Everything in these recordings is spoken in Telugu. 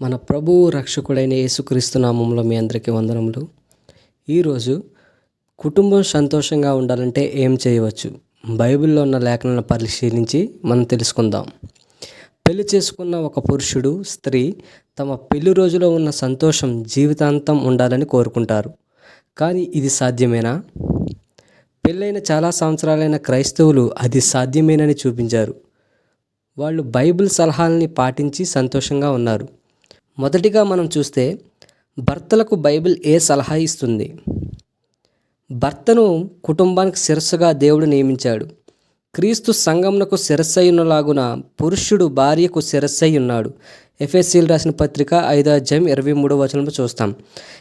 మన ప్రభువు రక్షకుడైన యేసుక్రీస్తు నామంలో మీ అందరికీ వందనములు. ఈరోజు కుటుంబం సంతోషంగా ఉండాలంటే ఏం చేయవచ్చు? బైబిల్లో ఉన్న లేఖనాలను పరిశీలించి మనం తెలుసుకుందాం. పెళ్ళి చేసుకున్న ఒక పురుషుడు స్త్రీ తమ పెళ్ళి రోజులో ఉన్న సంతోషం జీవితాంతం ఉండాలని కోరుకుంటారు. కానీ ఇది సాధ్యమేనా? పెళ్ళైన చాలా సంవత్సరాలైన క్రైస్తవులు అది సాధ్యమేనని చూపించారు. వాళ్ళు బైబిల్ సలహాలని పాటించి సంతోషంగా ఉన్నారు. మొదటిగా మనం చూస్తే భర్తలకు బైబిల్ ఏ సలహా ఇస్తుంది? భర్తను కుటుంబానికి శిరస్సుగా దేవుడు నియమించాడు. క్రీస్తు సంగమునకు శిరస్సయ్యున్నలాగున పురుషుడు భార్యకు శిరస్సై ఉన్నాడు ఎఫ్ఎస్సీలు రాసిన పత్రిక ఐదో అధ్యాయం ఇరవై మూడో వచనంలో చూస్తాం.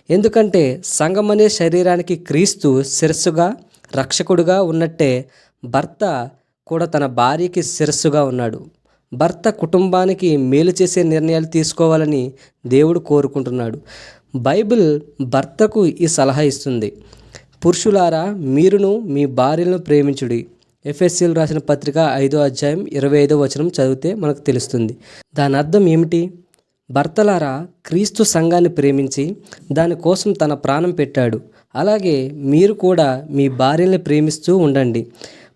ఎందుకంటే సంఘం అనే శరీరానికి క్రీస్తు శిరస్సుగా రక్షకుడుగా ఉన్నట్టే భర్త కూడా తన భార్యకి శిరస్సుగా ఉన్నాడు. భర్త కుటుంబానికి మేలు చేసే నిర్ణయాలు తీసుకోవాలని దేవుడు కోరుకుంటున్నాడు. బైబిల్ భర్తకు ఈ సలహా ఇస్తుంది. పురుషులారా మీరును మీ భార్యలను ప్రేమించుడి. ఎఫ్ఎస్సీలు రాసిన పత్రిక ఐదో అధ్యాయం ఇరవై ఐదో వచనం చదివితే మనకు తెలుస్తుంది. దాని అర్థం ఏమిటి? భర్తలారా క్రీస్తు సంఘాన్ని ప్రేమించి దానికోసం తన ప్రాణం పెట్టాడు. అలాగే మీరు కూడా మీ భార్యని ప్రేమిస్తూ ఉండండి.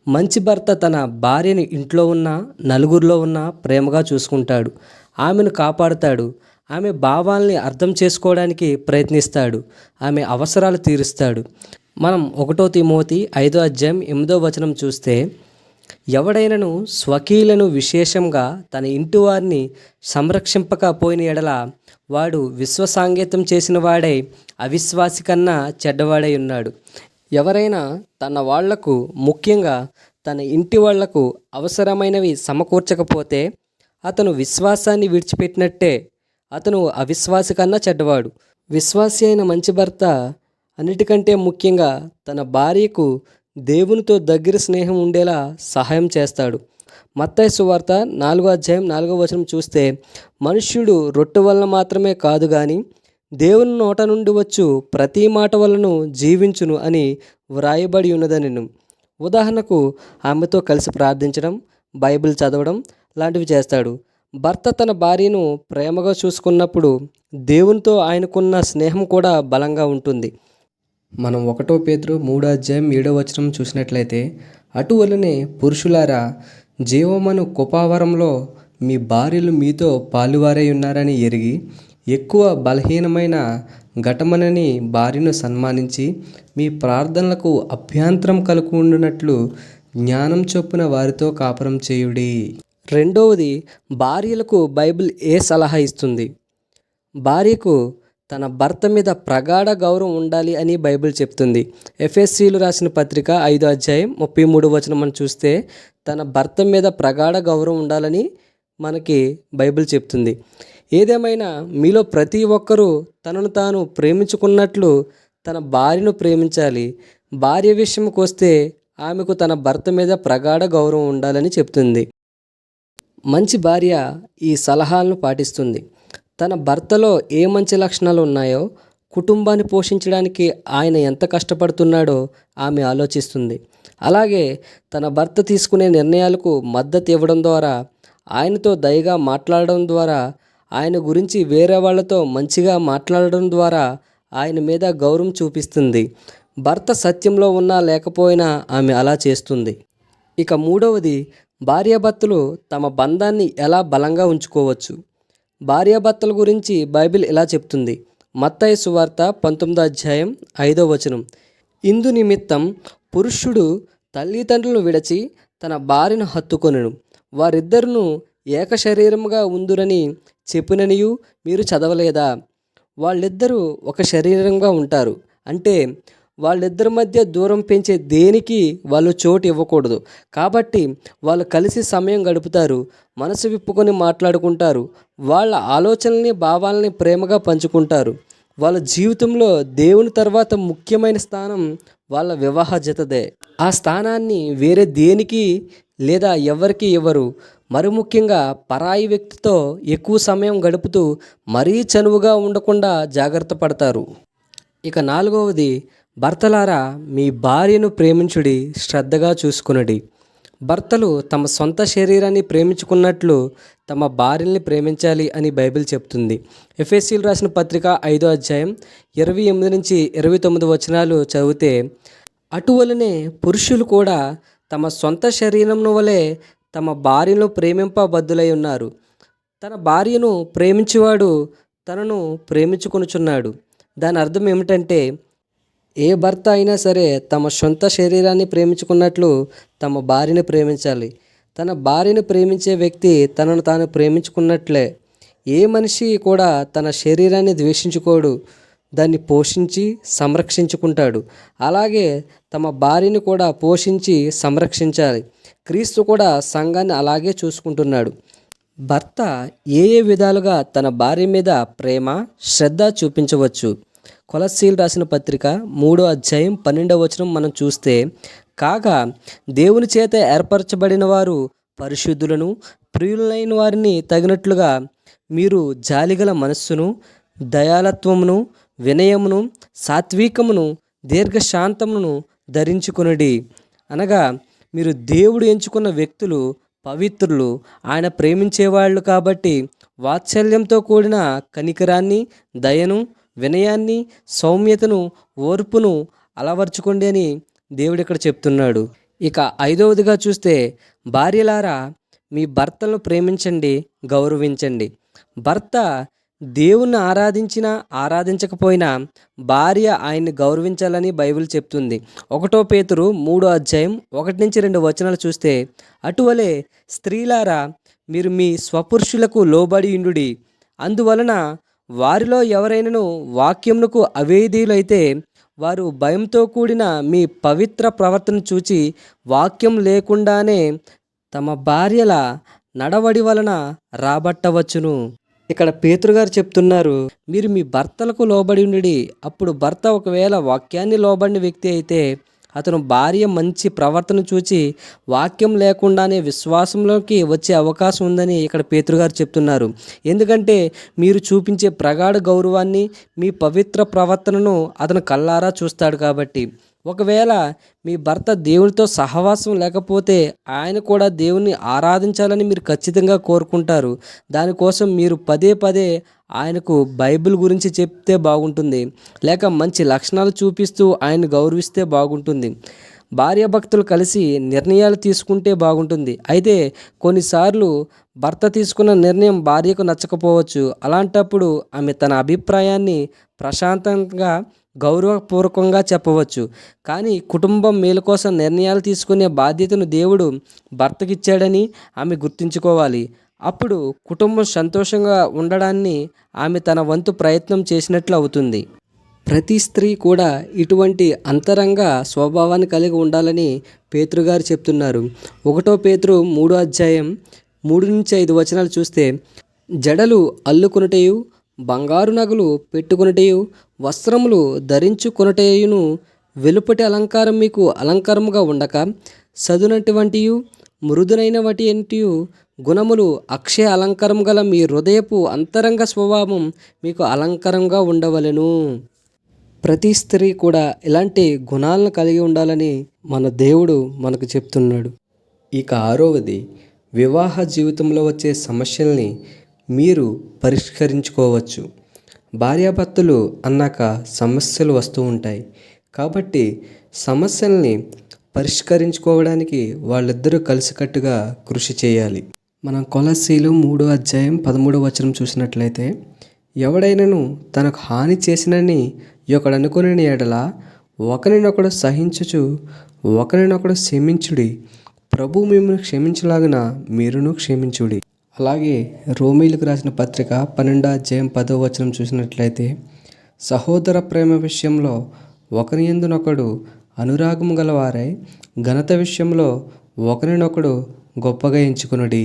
మంచి భర్త తన భార్యని ఇంట్లో ఉన్న నలుగురిలో ఉన్న ప్రేమగా చూసుకుంటాడు. ఆమెను కాపాడుతాడు. ఆమె భావాల్ని అర్థం చేసుకోవడానికి ప్రయత్నిస్తాడు. ఆమె అవసరాలు తీరుస్తాడు. మనం ఒకటో తిమోతి ఐదో అధ్యాయం ఎనిమిదో వచనం చూస్తే ఎవడైనను స్వకీయులను విశేషంగా తన ఇంటి వారిని సంరక్షింపకపోయిన ఎడల వాడు విశ్వసాంగేతం చేసిన వాడై అవిశ్వాసి కన్నా చెడ్డవాడై ఉన్నాడు. ఎవరైనా తన వాళ్ళకు ముఖ్యంగా తన ఇంటి వాళ్ళకు అవసరమైనవి సమకూర్చకపోతే అతను విశ్వాసాన్ని విడిచిపెట్టినట్టే. అతను అవిశ్వాసి కన్నా చెడ్డవాడు. విశ్వాసి అయిన మంచి భర్త అన్నిటికంటే ముఖ్యంగా తన భార్యకు దేవునితో దగ్గర స్నేహం ఉండేలా సహాయం చేస్తాడు. మత్తయి సువార్త నాలుగో అధ్యాయం నాలుగో వచనం చూస్తే మనుష్యుడు రొట్టె వలన మాత్రమే కాదు కానీ దేవుని నోట నుండి వచ్చు ప్రతి మాట వలను జీవించును అని వ్రాయబడి ఉన్నదనిను. ఉదాహరణకు ఆమెతో కలిసి ప్రార్థించడం బైబిల్ చదవడం లాంటివి చేస్తాడు. భర్త తన భార్యను ప్రేమగా చూసుకున్నప్పుడు దేవునితో ఆయనకున్న స్నేహం కూడా బలంగా ఉంటుంది. మనం ఒకటో పేతురు మూడో అధ్యాయం ఏడో వచనం చూసినట్లయితే అటువలనే పురుషులారా జీవమను కుపావరంలో మీ భార్యలు మీతో పాలువారై ఉన్నారని ఎరిగి ఎక్కువ బలహీనమైన ఘటమనని భార్యను సన్మానించి మీ ప్రార్థనలకు అభ్యంతరం కలుగుండునట్లు జ్ఞానం చొప్పున వారితో కాపురం చేయుడి. రెండవది భార్యలకు బైబిల్ ఏ సలహా ఇస్తుంది? భార్యకు తన భర్త మీద ప్రగాఢ గౌరవం ఉండాలి అని బైబిల్ చెప్తుంది. ఎఫ్ఎస్సీలు రాసిన పత్రిక ఐదో అధ్యాయం ముప్పై మూడు వచనం మనం చూస్తే తన భర్త మీద ప్రగాఢ గౌరవం ఉండాలని మనకి బైబిల్ చెప్తుంది. ఏదేమైనా మీలో ప్రతి ఒక్కరూ తనను తాను ప్రేమించుకున్నట్లు తన భార్యను ప్రేమించాలి. భార్య విషయంకి వస్తే ఆమెకు తన భర్త మీద ప్రగాఢ గౌరవం ఉండాలని చెప్తుంది. మంచి భార్య ఈ సలహాలను పాటిస్తుంది. తన భర్తలో ఏ మంచి లక్షణాలు ఉన్నాయో కుటుంబాన్ని పోషించడానికి ఆయన ఎంత కష్టపడుతున్నాడో ఆమె ఆలోచిస్తుంది. అలాగే తన భర్త తీసుకునే నిర్ణయాలకు మద్దతు ఇవ్వడం ద్వారా ఆయనతో దయగా మాట్లాడడం ద్వారా ఆయన గురించి వేరే వాళ్ళతో మంచిగా మాట్లాడడం ద్వారా ఆయన మీద గౌరవం చూపిస్తుంది. భర్త సత్యంలో ఉన్నా లేకపోయినా ఆమె అలా చేస్తుంది. ఇక మూడవది భార్యాభర్తలు తమ బంధాన్ని ఎలా బలంగా ఉంచుకోవచ్చు? భార్యాభర్తల గురించి బైబిల్ ఇలా చెప్తుంది. మత్తయి సువార్త పంతొమ్మిదో అధ్యాయం ఐదో వచనం. ఇందు నిమిత్తం పురుషుడు తల్లిదండ్రులను విడచి తన భార్యను హత్తుకొనెను. వారిద్దరును ఏక శరీరముగా ఉందురని చెప్పిననియు మీరు చదవలేదా? వాళ్ళిద్దరూ ఒక శరీరంగా ఉంటారు. అంటే వాళ్ళిద్దరి మధ్య దూరం పెంచే దేనికి వాళ్ళు చోటు ఇవ్వకూడదు. కాబట్టి వాళ్ళు కలిసి సమయం గడుపుతారు మనసు విప్పుకొని మాట్లాడుకుంటారు వాళ్ళ ఆలోచనల్ని భావాలని ప్రేమగా పంచుకుంటారు. వాళ్ళ జీవితంలో దేవుని తర్వాత ముఖ్యమైన స్థానం వాళ్ళ వివాహ జతదే. ఆ స్థానాన్ని వేరే దేనికి లేదా ఎవరికి ఇవ్వరు? మరి ముఖ్యంగా పరాయి వ్యక్తితో ఎక్కువ సమయం గడుపుతూ మరీ చనువుగా ఉండకుండా జాగ్రత్త పడతారు. ఇక నాలుగవది భర్తలారా మీ భార్యను ప్రేమించుడి శ్రద్ధగా చూసుకునడి. భర్తలు తమ సొంత శరీరాన్ని ప్రేమించుకున్నట్లు తమ భార్యల్ని ప్రేమించాలి అని బైబిల్ చెప్తుంది. ఎఫ్ఎస్సీలు రాసిన పత్రిక ఐదో అధ్యాయం ఇరవై ఎనిమిది నుంచి ఇరవై తొమ్మిది వచనాలు చదివితే అటువలనే పురుషులు కూడా తమ సొంత శరీరం వలె తమ భార్యను ప్రేమింపబద్దులై ఉన్నారు. తన భార్యను ప్రేమించేవాడు తనను ప్రేమించుకొనుచున్నాడు. దాని అర్థం ఏమిటంటే ఏ భర్త అయినా సరే తమ సొంత శరీరాన్ని ప్రేమించుకున్నట్లు తమ భార్యను ప్రేమించాలి. తన భార్యను ప్రేమించే వ్యక్తి తనను తాను ప్రేమించుకున్నట్లే. ఏ మనిషి కూడా తన శరీరాన్ని ద్వేషించుకోడు. దాన్ని పోషించి సంరక్షించుకుంటాడు. అలాగే తమ భార్యని కూడా పోషించి సంరక్షించాలి. క్రీస్తు కూడా సంఘాన్ని అలాగే చూసుకుంటున్నాడు. భర్త ఏ ఏ విధాలుగా తన భార్య మీద ప్రేమ శ్రద్ధ చూపించవచ్చు? కొలసీలు రాసిన పత్రిక మూడో అధ్యాయం పన్నెండవ వచనం మనం చూస్తే కాగా దేవుని చేత ఏర్పరచబడిన వారు పరిశుద్ధులను ప్రియులైన వారిని తగినట్లుగా మీరు జాలిగల మనస్సును దయాలత్వమును వినయమును సాత్వికమును దీర్ఘశాంతమును ధరించుకునడి. అనగా మీరు దేవుడు ఎంచుకున్న వ్యక్తులు పవిత్రులు ఆయన ప్రేమించేవాళ్ళు కాబట్టి వాత్సల్యంతో కూడిన కనికరాన్ని దయను వినయాన్ని సౌమ్యతను ఓర్పును అలవర్చుకోండి అని దేవుడు ఇక్కడ చెప్తున్నాడు. ఇక ఐదవదిగా చూస్తే భార్యలారా మీ భర్తలను ప్రేమించండి గౌరవించండి. భర్త దేవుణ్ణి ఆరాధించినా ఆరాధించకపోయినా భార్య ఆయన్ని గౌరవించాలని బైబిల్ చెప్తుంది. ఒకటో పేతురు మూడో అధ్యాయం ఒకటి నుంచి రెండు వచనాలు చూస్తే అటువలే స్త్రీలారా మీరు మీ స్వపురుషులకు లోబడి ఇండుడి అందువలన వారిలో ఎవరైనాను వాక్యమునకు అవేదీలైతే వారు భయంతో కూడిన మీ పవిత్ర ప్రవర్తన చూచి వాక్యం లేకుండానే తమ భార్యల నడవడి వలన రాబట్టవచ్చును. ఇక్కడ పేతురుగారు చెప్తున్నారు మీరు మీ భర్తలకు లోబడి ఉండి అప్పుడు భర్త ఒకవేళ వాక్యాన్ని లోబడిన వ్యక్తి అయితే అతను భార్య మంచి ప్రవర్తన చూచి వాక్యం లేకుండానే విశ్వాసంలోకి వచ్చే అవకాశం ఉందని ఇక్కడ పేతురుగారు చెప్తున్నారు. ఎందుకంటే మీరు చూపించే ప్రగాఢ గౌరవాన్ని మీ పవిత్ర ప్రవర్తనను అతను కల్లారా చూస్తాడు కాబట్టి. ఒకవేళ మీ భర్త దేవునితో సహవాసం లేకపోతే ఆయన కూడా దేవుణ్ణి ఆరాధించాలని మీరు ఖచ్చితంగా కోరుకుంటారు. దానికోసం మీరు పదే పదే ఆయనకు బైబిల్ గురించి చెప్తే బాగుంటుంది. లేక మంచి లక్షణాలు చూపిస్తూ ఆయన గౌరవిస్తే బాగుంటుంది. భార్య భక్తులు కలిసి నిర్ణయాలు తీసుకుంటే బాగుంటుంది. అయితే కొన్నిసార్లు భర్త తీసుకున్న నిర్ణయం భార్యకు నచ్చకపోవచ్చు. అలాంటప్పుడు ఆమె తన అభిప్రాయాన్ని ప్రశాంతంగా గౌరవపూర్వకంగా చెప్పవచ్చు. కానీ కుటుంబం మేలు కోసం నిర్ణయాలు తీసుకునే బాధ్యతను దేవుడు భర్తకిచ్చాడని ఆమె గుర్తుంచుకోవాలి. అప్పుడు కుటుంబం సంతోషంగా ఉండడాన్ని ఆమె తన వంతు ప్రయత్నం చేసినట్లు అవుతుంది. ప్రతి స్త్రీ కూడా ఇటువంటి అంతరంగ స్వభావాన్ని కలిగి ఉండాలని పేతృగారు చెప్తున్నారు. ఒకటో పేతురు మూడో అధ్యాయం మూడు నుంచి ఐదు వచనాలు చూస్తే జడలు అల్లుకొనుటయు బంగారు నగలు పెట్టుకునటయు వస్త్రములు ధరించుకొనుటయును వెలుపటి అలంకారం మీకు అలంకారముగా ఉండక సదునటువంటియు మృదునైన వాటి ఏంటియు గుణములు అక్షయ అలంకారం గల మీ హృదయపు అంతరంగ స్వభావం మీకు అలంకారంగా ఉండవలెను. ప్రతి స్త్రీ కూడా ఇలాంటి గుణాలను కలిగి ఉండాలని మన దేవుడు మనకు చెప్తున్నాడు. ఇక ఆరవది వివాహ జీవితంలో వచ్చే సమస్యల్ని మీరు పరిష్కరించుకోవచ్చు. భార్యాభర్తలు అన్నాక సమస్యలు వస్తూ ఉంటాయి. కాబట్టి సమస్యల్ని పరిష్కరించుకోవడానికి వాళ్ళిద్దరూ కలిసికట్టుగా కృషి చేయాలి. మనం కొలసీలు మూడో అధ్యాయం పదమూడో వచనం చూసినట్లయితే ఎవడైనను తనకు హాని చేసినని ఒకడనుకుని ఎడల ఒకరినొకడు సహించుచు ఒకరినొకడు క్షమించుడి. ప్రభు మిమ్మల్ని క్షమించలాగిన మీరును క్షమించుడి. అలాగే రోమీలకు రాసిన పత్రిక పన్నెండో అధ్యాయం పదో వచనం చూసినట్లయితే సహోదర ప్రేమ విషయంలో ఒకరి ఎందునొకడు అనురాగము గలవారై ఘనత విషయంలో ఒకరినొకడు గొప్పగా ఎంచుకునుడి.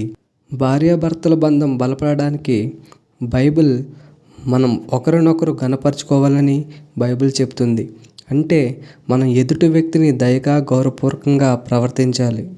భార్యాభర్తల బంధం బలపడడానికి బైబిల్ మనం ఒకరినొకరు గనపరుచుకోవాలని బైబిల్ చెప్తుంది. అంటే మనం ఎదుటి వ్యక్తిని దయగా గౌరవపూర్వకంగా ప్రవర్తించాలి.